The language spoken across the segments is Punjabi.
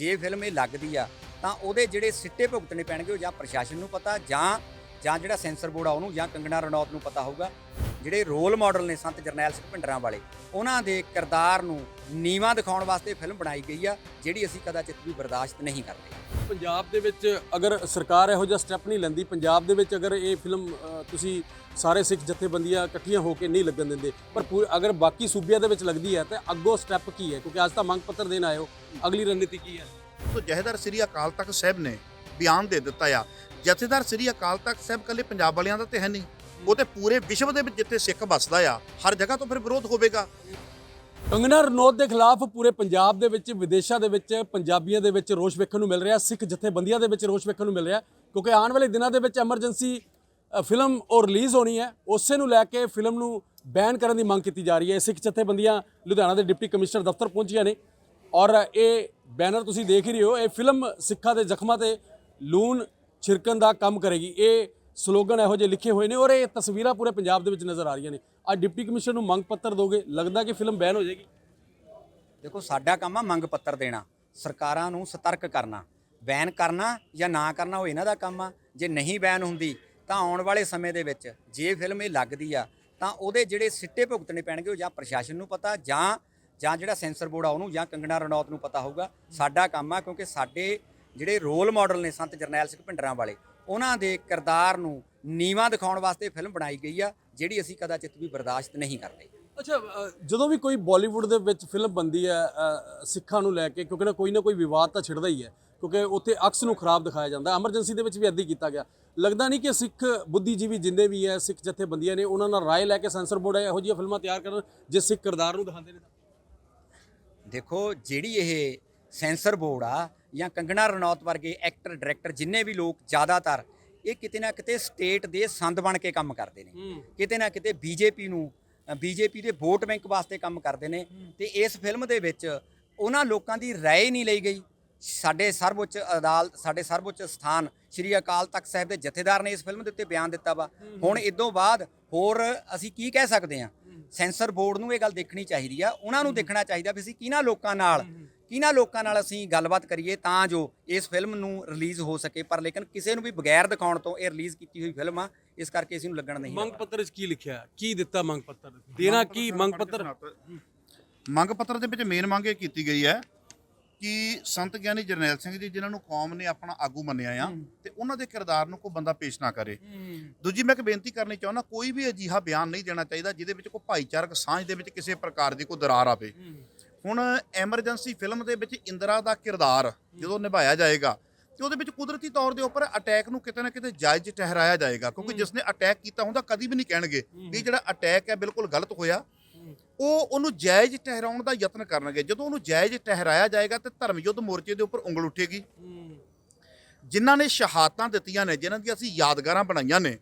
ਜੇ ਫਿਲਮ ਇਹ ਲੱਗਦੀ ਆ, ਤਾਂ ਉਹਦੇ ਜਿਹੜੇ ਸਿੱਟੇ ਭੁਗਤਣੇ ਪੈਣਗੇ ਉਹ ਜਾਂ ਪ੍ਰਸ਼ਾਸਨ ਨੂੰ ਪਤਾ, ਜਾਂ ਜਾਂ ਜਿਹੜਾ ਸੈਂਸਰ ਬੋਰਡ ਆ ਉਹਨੂੰ, ਜਾਂ ਕੰਗਣਾ ਰਣੌਤ ਨੂੰ ਪਤਾ ਹੋਊਗਾ। ਜਿਹੜੇ ਰੋਲ ਮਾਡਲ ਨੇ ਸੰਤ ਜਰਨੈਲ ਸਿੰਘ ਭਿੰਡਰਾਂ ਵਾਲੇ ਉਹਨਾਂ ਦੇ ਕਿਰਦਾਰ ਨੂੰ ਨੀਵਾਂ ਦਿਖਾਉਣ ਵਾਸਤੇ ਫਿਲਮ ਬਣਾਈ ਗਈ ਆ ਜਿਹੜੀ ਅਸੀਂ ਕਦਾਚਿਤ ਵੀ ਬਰਦਾਸ਼ਤ ਨਹੀਂ ਕਰਦੇ। ਪੰਜਾਬ ਦੇ ਵਿੱਚ ਅਗਰ ਸਰਕਾਰ ਇਹੋ ਜਿਹਾ ਸਟੈਪ ਨਹੀਂ ਲੈਂਦੀ ਪੰਜਾਬ ਦੇ ਵਿੱਚ ਅਗਰ ਇਹ ਫਿਲਮ ਤੁਸੀਂ ਸਾਰੇ ਸਿੱਖ ਜਥੇਬੰਦੀਆਂ ਇਕੱਠੀਆਂ ਹੋ ਕੇ ਨਹੀਂ ਲੱਗਣ ਦਿੰਦੇ ਪਰ ਪੂ- ਅਗਰ ਬਾਕੀ ਸੂਬਿਆਂ ਦੇ ਵਿੱਚ ਲੱਗਦੀ ਹੈ ਤਾਂ ਅੱਗੋਂ ਸਟੈਪ ਕੀ ਹੈ? ਕਿਉਂਕਿ ਅੱਜ ਤਾਂ ਮੰਗ ਪੱਤਰ ਦੇਣ ਆਇਓ ਅਗਲੀ ਰਣਨੀਤੀ ਕੀ ਹੈ? ਤੋ ਜਹੇਦਾਰ ਸ੍ਰੀ ਅਕਾਲ ਤਖਤ ਸਾਹਿਬ ਨੇ ਬਿਆਨ ਦੇ ਦਿੱਤਾ ਆ। ਜਥੇਦਾਰ ਸ੍ਰੀ ਅਕਾਲ ਤਖਤ ਸਾਹਿਬ ਕੱਲੇ ਪੰਜਾਬ ਵਾਲਿਆਂ ਦਾ ਤੇ ਹੈ ਨਹੀਂ। ਉਹ ਤੇ ਪੂਰੇ ਵਿਸ਼ਵ ਦੇ ਵਿੱਚ ਜਿੱਥੇ ਸਿੱਖ ਵੱਸਦਾ ਆ, ਹਰ ਜਗ੍ਹਾ ਤੋਂ ਫਿਰ ਵਿਰੋਧ ਹੋਵੇਗਾ। ਕੰਗਨਾ ਰਣੌਤ ਦੇ ਖਿਲਾਫ ਪੂਰੇ ਪੰਜਾਬ ਦੇ ਵਿੱਚ, ਵਿਦੇਸ਼ਾਂ ਦੇ ਵਿੱਚ, ਪੰਜਾਬੀਆਂ ਦੇ ਵਿੱਚ ਰੋਸ਼ ਵੇਖਣ ਨੂੰ ਮਿਲ ਰਿਹਾ, ਸਿੱਖ ਜਥੇਬੰਦੀਆਂ ਦੇ ਵਿੱਚ ਰੋਸ਼ ਵੇਖਣ ਨੂੰ ਮਿਲ ਰਿਹਾ, ਕਿਉਂਕਿ ਆਉਣ ਵਾਲੇ ਦਿਨਾਂ ਦੇ ਵਿੱਚ ਐਮਰਜੈਂਸੀ ਫਿਲਮ ਉਹ ਰਿਲੀਜ਼ ਹੋਣੀ ਹੈ, ਉਸੇ ਨੂੰ ਲੈ ਕੇ ਫਿਲਮ ਨੂੰ ਬੈਨ ਕਰਨ ਦੀ ਮੰਗ ਕੀਤੀ ਜਾ ਰਹੀ ਹੈ। ਸਿੱਖ ਜਥੇਬੰਦੀਆਂ ਲੁਧਿਆਣਾ ਦੇ ਡਿਪਟੀ ਕਮਿਸ਼ਨਰ ਦਫ਼ਤਰ ਪਹੁੰਚੀਆਂ ਨੇ ਔਰ ਇਹ ਬੈਨਰ ਤੁਸੀਂ ਦੇਖ ਹੀ ਰਹੇ ਹੋ, ਇਹ ਫਿਲਮ ਸਿੱਖਾਂ ਦੇ ਜ਼ਖਮਾਂ ਤੇ ਲੂਣ ਛਿੜਕਣ ਦਾ ਕੰਮ ਕਰੇਗੀ। ਇਹ ਸਲੋਗਨ ਇਹੋ ਜਿਹੇ ਲਿਖੇ ਹੋਏ ਨੇ ਔਰ ਇਹ ਤਸਵੀਰਾਂ ਪੂਰੇ ਪੰਜਾਬ ਦੇ ਵਿੱਚ ਨਜ਼ਰ ਆ ਰਹੀਆਂ ਨੇ। ਅੱਜ ਡਿਪਟੀ ਕਮਿਸ਼ਨਰ ਨੂੰ ਮੰਗ ਪੱਤਰ ਦੋਗੇ, ਲੱਗਦਾ ਕਿ ਫਿਲਮ ਬੈਨ ਹੋ ਜਾਏਗੀ? ਦੇਖੋ, ਸਾਡਾ ਕੰਮ ਆ ਮੰਗ ਪੱਤਰ ਦੇਣਾ, ਸਰਕਾਰਾਂ ਨੂੰ ਸਤਰਕ ਕਰਨਾ, ਬੈਨ ਕਰਨਾ ਜਾਂ ਨਾ ਕਰਨਾ ਉਹ ਇਹਨਾਂ ਦਾ ਕੰਮ ਆ। ਜੇ ਨਹੀਂ ਬੈਨ ਹੁੰਦੀ, ਤਾਂ ਆਉਣ ਵਾਲੇ ਸਮੇਂ ਦੇ ਵਿੱਚ ਜੇ ਫਿਲਮ ਇਹ ਲੱਗਦੀ ਆ, ਤਾਂ ਉਹਦੇ ਜਿਹੜੇ ਸਿੱਟੇ ਭੁਗਤਣੇ ਪੈਣਗੇ ਉਹ ਜਾਂ ਪ੍ਰਸ਼ਾਸਨ ਨੂੰ ਪਤਾ ਜਾਂ ਜਾਂ ਜਿਹੜਾ ਸੈਂਸਰ ਬੋਰਡ ਆ ਉਹਨੂੰ ਜਾਂ ਕੰਗਣਾ ਰਣੌਤ ਨੂੰ ਪਤਾ ਹੋਊਗਾ। ਸਾਡਾ ਕੰਮ ਆ ਕਿਉਂਕਿ ਸਾਡੇ ਜਿਹੜੇ ਰੋਲ ਮਾਡਲ ਨੇ ਸੰਤ ਜਰਨੈਲ ਸਿੰਘ ਭਿੰਡਰਾਂ ਵਾਲੇ ਉਹਨਾਂ ਦੇ ਕਿਰਦਾਰ ਨੂੰ ਨੀਵਾਂ ਦਿਖਾਉਣ ਵਾਸਤੇ ਫਿਲਮ ਬਣਾਈ ਗਈ ਆ ਜਿਹੜੀ ਅਸੀਂ ਕਦਾਚਿਤ ਵੀ ਬਰਦਾਸ਼ਤ ਨਹੀਂ ਕਰਦੇ। ਅੱਛਾ ਜਦੋਂ ਵੀ ਕੋਈ ਬਾਲੀਵੁੱਡ ਦੇ ਵਿੱਚ ਫਿਲਮ ਬੰਦੀ ਹੈ ਸਿੱਖਾਂ ਨੂੰ ਲੈ ਕੇ ਕਿਉਂਕਿ ਨਾ ਕੋਈ ਨਾ ਕੋਈ ਵਿਵਾਦ ਤਾਂ ਛਿੜਦਾ ਹੀ ਹੈ ਕਿਉਂਕਿ ਉੱਥੇ ਅਕਸ ਨੂੰ ਖਰਾਬ ਦਿਖਾਇਆ ਜਾਂਦਾ ਐਮਰਜੈਂਸੀ ਦੇ ਵਿੱਚ ਵੀ ਅੱਦੀ ਕੀਤਾ ਗਿਆ। ਲੱਗਦਾ ਨਹੀਂ ਕਿ ਸਿੱਖ ਬੁੱਧੀਜੀਵੀ ਜਿੰਨੇ ਵੀ ਹੈ ਸਿੱਖ ਜਥੇਬੰਦੀਆਂ ਨੇ ਉਹਨਾਂ ਨਾਲ ਰਾਏ ਲੈ ਕੇ ਸੈਂਸਰ ਬੋਰਡ ਇਹੋ ਜਿਹੀਆਂ ਫਿਲਮਾਂ ਤਿਆਰ ਕਰਨ ਜੇ ਸਿੱਖ ਕਿਰਦਾਰ ਨੂੰ ਦਿਖਾਉਂਦੇ ਨੇ ਦੇਖੋ ਜਿਹੜੀ ਇਹ ਸੈਂਸਰ ਬੋਰਡ ਆ ਜਾਂ ਕੰਗਣਾ ਰਣੌਤ ਵਰਗੇ ਐਕਟਰ ਡਾਇਰੈਕਟਰ ਜਿੰਨੇ ਵੀ ਲੋਕ ਜ਼ਿਆਦਾਤਰ ਇਹ ਕਿਤੇ ਨਾ ਕਿਤੇ ਸਟੇਟ ਦੇ ਸੰਦ ਬਣ ਕੇ ਕੰਮ ਕਰਦੇ ਨੇ। ਕਿਤੇ ਨਾ ਕਿਤੇ ਬੀਜੇਪੀ ਨੂੰ ਬੀਜੇਪੀ ਦੇ ਵੋਟ ਬੈਂਕ ਵਾਸਤੇ ਕੰਮ ਕਰਦੇ ਨੇ ਤੇ ਇਸ ਫਿਲਮ ਦੇ ਵਿੱਚ ਉਹਨਾਂ ਲੋਕਾਂ ਦੀ ਰਾਏ ਨਹੀਂ ਲਈ ਗਈ। ਸਾਡੇ ਸਰਵਉੱਚ ਅਦਾਲਤ ਸਾਡੇ ਸਰਵਉੱਚ ਸਥਾਨ ਸ੍ਰੀ ਅਕਾਲ ਤਖਤ ਸਾਹਿਬ ਦੇ ਜਥੇਦਾਰ ਨੇ ਇਸ ਫਿਲਮ ਦੇ ਉੱਤੇ ਬਿਆਨ ਦਿੱਤਾ ਵਾ। ਹੁਣ ਇਦੋਂ ਬਾਅਦ ਹੋਰ ਅਸੀਂ ਕੀ ਕਹਿ ਸਕਦੇ ਹਾਂ? ਸੈਂਸਰ ਬੋਰਡ ਨੂੰ ਇਹ ਗੱਲ ਦੇਖਣੀ ਚਾਹੀਦੀ ਆ। ਉਹਨਾਂ ਨੂੰ ਦੇਖਣਾ ਚਾਹੀਦਾ ਵੀ ਅਸੀਂ ਕਿਹਨਾਂ ਲੋਕਾਂ ਨਾਲ ਕਿਹਨਾਂ ਲੋਕਾਂ ਨਾਲ ਅਸੀਂ ਗੱਲਬਾਤ ਕਰੀਏ ਤਾਂ ਜੋ ਇਸ ਫਿਲਮ ਨੂੰ ਰਿਲੀਜ਼ ਹੋ ਸਕੇ ਪਰ ਲੇਕਿਨ ਕਿਸੇ ਨੂੰ ਵੀ ਬਗੈਰ ਦਿਖਾਉਣ ਤੋਂ ਇਹ ਰਿਲੀਜ਼ ਕੀਤੀ ਹੋਈ ਫਿਲਮ ਆ ਇਸ ਕਰਕੇ ਇਸ ਨੂੰ ਲੱਗਣ ਨਹੀਂ ਮੰਗ ਪੱਤਰ ਵਿੱਚ ਕੀ ਲਿਖਿਆ? ਕੀ ਦਿੱਤਾ ਮੰਗ ਪੱਤਰ? ਦੇਣਾ ਕੀ? ਮੰਗ ਪੱਤਰ? ਮੰਗ ਪੱਤਰ ਦੇ ਵਿੱਚ ਮੇਨ ਮੰਗ ਇਹ ਕੀਤੀ ਗਈ ਹੈ ਕਿ ਸੰਤ ਗਿਆਨੀ ਜਰਨੈਲ ਸਿੰਘ ਜੀ ਜਿਨ੍ਹਾਂ ਨੂੰ ਕੌਮ ਨੇ ਆਪਣਾ ਆਗੂ ਮੰਨਿਆ ਆ ਤੇ ਉਹਨਾਂ ਦੇ ਕਿਰਦਾਰ ਨੂੰ ਕੋਈ ਬੰਦਾ ਪੇਸ਼ ਨਾ ਕਰੇ। ਦੂਜੀ ਮੈਂ ਇੱਕ ਬੇਨਤੀ ਕਰਨੀ ਚਾਹੁੰਦਾ ਕੋਈ ਵੀ ਅਜੀਹਾ ਬਿਆਨ ਨਹੀਂ ਦੇਣਾ ਚਾਹੀਦਾ ਜਿਹਦੇ ਵਿੱਚ ਕੋਈ ਭਾਈਚਾਰਕ ਸਾਂਝ ਦੇ ਵਿੱਚ ਕਿਸੇ ਪ੍ਰਕਾਰ ਦੀ ਕੋਈ ਦਰਾਰ ਆਵੇ। ਹੁਣ ਐਮਰਜੈਂਸੀ ਫਿਲਮ ਦੇ ਵਿੱਚ ਇੰਦਰਾ ਦਾ ਕਿਰਦਾਰ ਜਦੋਂ ਨਿਭਾਇਆ ਜਾਏਗਾ ਤੇ ਉਹਦੇ ਵਿੱਚ ਕੁਦਰਤੀ ਤੌਰ ਦੇ ਉੱਪਰ ਅਟੈਕ ਨੂੰ ਕਿਤੇ ਨਾ ਕਿਤੇ ਜਾਇਜ਼ ਠਹਿਰਾਇਆ ਜਾਏਗਾ ਕਿਉਂਕਿ ਜਿਸ ਨੇ ਅਟੈਕ ਕੀਤਾ ਹੁੰਦਾ ਕਦੀ ਵੀ ਨਹੀਂ ਕਹਿਣਗੇ ਵੀ ਜਿਹੜਾ ਅਟੈਕ ਹੈ ਬਿਲਕੁਲ ਗਲਤ ਹੋਇਆ। ਉਹ ਉਹਨੂੰ ਜਾਇਜ਼ ਠਹਿਰਾਉਣ ਦਾ ਯਤਨ ਕਰਨਗੇ। ਜਦੋਂ ਉਹਨੂੰ ਜਾਇਜ਼ ਠਹਿਰਾਇਆ ਜਾਏਗਾ ਤੇ ਧਰਮ ਯੁੱਧ ਮੋਰਚੇ ਦੇ ਉੱਪਰ ਉਂਗਲ ਉੱਠੇਗੀ। ਜਿਨ੍ਹਾਂ ਨੇ ਸ਼ਹਾਦਤਾਂ ਦਿੱਤੀਆਂ ਨੇ ਜਿਨ੍ਹਾਂ ਦੀਆਂ ਅਸੀਂ ਯਾਦਗਾਰਾਂ ਬਣਾਈਆਂ ਨੇ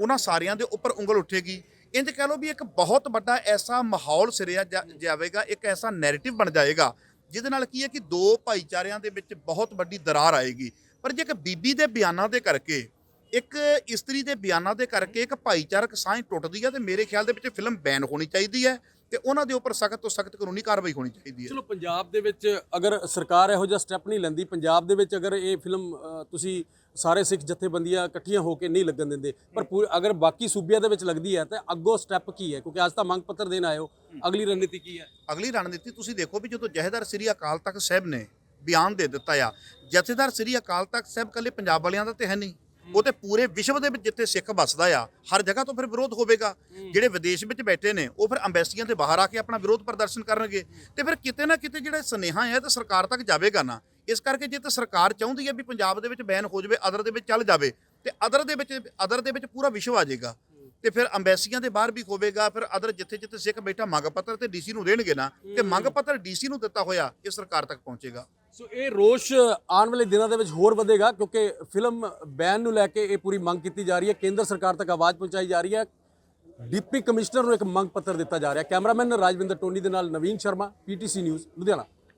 ਉਹਨਾਂ ਸਾਰਿਆਂ ਦੇ ਉੱਪਰ ਉਂਗਲ ਉੱਠੇਗੀ। ਇੰਜ ਕਹਿ ਲਓ ਵੀ ਇੱਕ ਬਹੁਤ ਵੱਡਾ ਐਸਾ ਮਾਹੌਲ ਸਿਰਿਆ ਜਾ- ਜਾਵੇਗਾ, ਇੱਕ ਐਸਾ ਨੈਰੇਟਿਵ ਬਣ ਜਾਏਗਾ, ਜਿਹਦੇ ਨਾਲ ਕੀ ਹੈ ਕਿ ਦੋ ਭਾਈਚਾਰਿਆਂ ਦੇ ਵਿੱਚ ਬਹੁਤ ਵੱਡੀ ਦਰਾਰ ਆਏਗੀ। ਪਰ ਜੇ ਇੱਕ ਬੀਬੀ ਦੇ ਬਿਆਨਾਂ ਦੇ ਕਰਕੇ ਇੱਕ ਇਸਤਰੀ ਦੇ ਬਿਆਨਾਂ ਦੇ ਕਰਕੇ ਇੱਕ ਭਾਈਚਾਰਕ ਸਾਂਝ ਟੁੱਟਦੀ ਹੈ ਤੇ ਮੇਰੇ ਖਿਆਲ ਦੇ ਵਿੱਚ ਫਿਲਮ ਬੈਨ ਹੋਣੀ ਚਾਹੀਦੀ ਹੈ ਤੇ ਉਹਨਾਂ ਦੇ ਉੱਪਰ ਸਖਤ ਤੋਂ ਸਖਤ ਕਾਨੂੰਨੀ ਕਾਰਵਾਈ ਹੋਣੀ ਚਾਹੀਦੀ ਹੈ। ਚਲੋ ਪੰਜਾਬ ਦੇ ਵਿੱਚ ਅਗਰ ਸਰਕਾਰ ਇਹੋ ਜਿਹਾ ਸਟੈਪ ਨਹੀਂ ਲੈਂਦੀ ਪੰਜਾਬ ਦੇ ਵਿੱਚ ਅਗਰ ਇਹ ਫਿਲਮ ਤੁਸੀਂ ਸਾਰੇ ਸਿੱਖ ਜਥੇਬੰਦੀਆਂ ਇਕੱਠੀਆਂ ਹੋ ਕੇ ਨਹੀਂ ਲੱਗਣ ਦਿੰਦੇ ਪਰ ਅਗਰ ਬਾਕੀ ਸੂਬਿਆਂ ਦੇ ਵਿੱਚ ਲੱਗਦੀ ਹੈ ਤਾਂ ਅੱਗੋਂ ਸਟੈਪ ਕੀ ਹੈ? ਕਿਉਂਕਿ ਅੱਜ ਤਾਂ ਮੰਗ ਪੱਤਰ ਦੇਣ ਆਇਓ ਅਗਲੀ ਰਣਨੀਤੀ ਕੀ ਹੈ? ਅਗਲੀ ਰਣਨੀਤੀ ਤੁਸੀਂ ਦੇਖੋ ਵੀ ਜਦੋਂ ਜਹੇਦਾਰ ਸ੍ਰੀ ਅਕਾਲ ਤਖਤ ਸਾਹਿਬ ਨੇ ਬਿਆਨ ਦੇ ਦਿੱਤਾ ਆ ਜਥੇਦਾਰ ਸ੍ਰੀ ਅਕਾਲ ਤਖਤ ਸਾਹਿਬ ਕੱਲੇ ਪੰਜਾਬ ਵਾਲਿਆਂ ਦਾ ਤੇ ਹੈ ਨਹੀਂ। ਉਹ ਤੇ ਪੂਰੇ ਵਿਸ਼ਵ ਦੇ ਵਿੱਚ ਜਿੱਥੇ ਸਿੱਖ ਵੱਸਦਾ ਆ ਹਰ ਜਗ੍ਹਾ ਤੋਂ ਫਿਰ ਵਿਰੋਧ ਹੋਵੇਗਾ। ਜਿਹੜੇ ਵਿਦੇਸ਼ ਵਿੱਚ ਬੈਠੇ ਨੇ ਉਹ ਫਿਰ ਅੰਬੈਸੀਆਂ ਦੇ ਬਾਹਰ ਆ ਕੇ ਆਪਣਾ ਵਿਰੋਧ ਪ੍ਰਦਰਸ਼ਨ ਕਰਨਗੇ। ਤੇ ਫਿਰ ਕਿਤੇ ਨਾ ਕਿਤੇ ਜਿਹੜਾ ਸੁਨੇਹਾ ਹੈ ਤਾਂ ਸਰਕਾਰ ਤੱਕ ਜਾਵੇਗਾ ਨਾ। ਇਸ ਕਰਕੇ ਜੇ ਤਾਂ ਸਰਕਾਰ ਚਾਹੁੰਦੀ ਹੈ ਵੀ ਪੰਜਾਬ ਦੇ ਵਿੱਚ ਬੈਨ ਹੋ ਜਾਵੇ ਅਦਰ ਦੇ ਵਿੱਚ ਚੱਲ ਜਾਵੇ ਤੇ ਅਦਰ ਦੇ ਵਿੱਚ ਅਦਰ ਦੇ ਵਿੱਚ ਪੂਰਾ ਵਿਸ਼ਵ ਆ ਜਾਏਗਾ। ਤੇ ਫਿਰ ਅੰਬੈਸੀਆਂ ਦੇ ਬਾਹਰ ਵੀ ਹੋਵੇਗਾ ਫਿਰ ਅਦਰ ਜਿੱਥੇ ਜਿੱਥੇ ਸਿੱਖ ਬੈਠਾ ਮੰਗ ਪੱਤਰ ਤੇ ਡੀਸੀ ਨੂੰ ਦੇਣਗੇ ਨਾ ਤੇ ਮੰਗ ਪੱਤਰ ਡੀਸੀ ਨੂੰ ਦਿੱਤਾ ਹੋਇਆ ਇਹ ਸਰਕਾਰ ਤੱਕ ਪਹੁੰਚੇਗਾ। ਸੋ ਇਹ ਰੋਸ਼ ਆਉਣ ਵਾਲੇ ਦਿਨਾਂ ਦੇ ਵਿੱਚ ਹੋਰ ਵਧੇਗਾ ਕਿਉਂਕਿ ਫਿਲਮ ਬੈਨ ਨੂੰ ਲੈ ਕੇ ਇਹ ਪੂਰੀ ਮੰਗ ਕੀਤੀ ਜਾ ਰਹੀ ਹੈ ਕੇਂਦਰ ਸਰਕਾਰ ਤੱਕ ਆਵਾਜ਼ ਪਹੁੰਚਾਈ ਜਾ ਰਹੀ ਹੈ। ਡਿਪਟੀ ਕਮਿਸ਼ਨਰ ਨੂੰ ਇੱਕ ਮੰਗ ਪੱਤਰ ਦਿੱਤਾ ਜਾ ਰਿਹਾ ਕੈਮਰਾਮੈਨ ਰਾਜਵਿੰਦਰ ਟੋਨੀ ਦੇ ਨਾਲ ਨਵੀਨ ਸ਼ਰਮਾ ਪੀਟੀਸੀ ਨਿਊਜ਼ ਲੁਧਿਆਣਾ।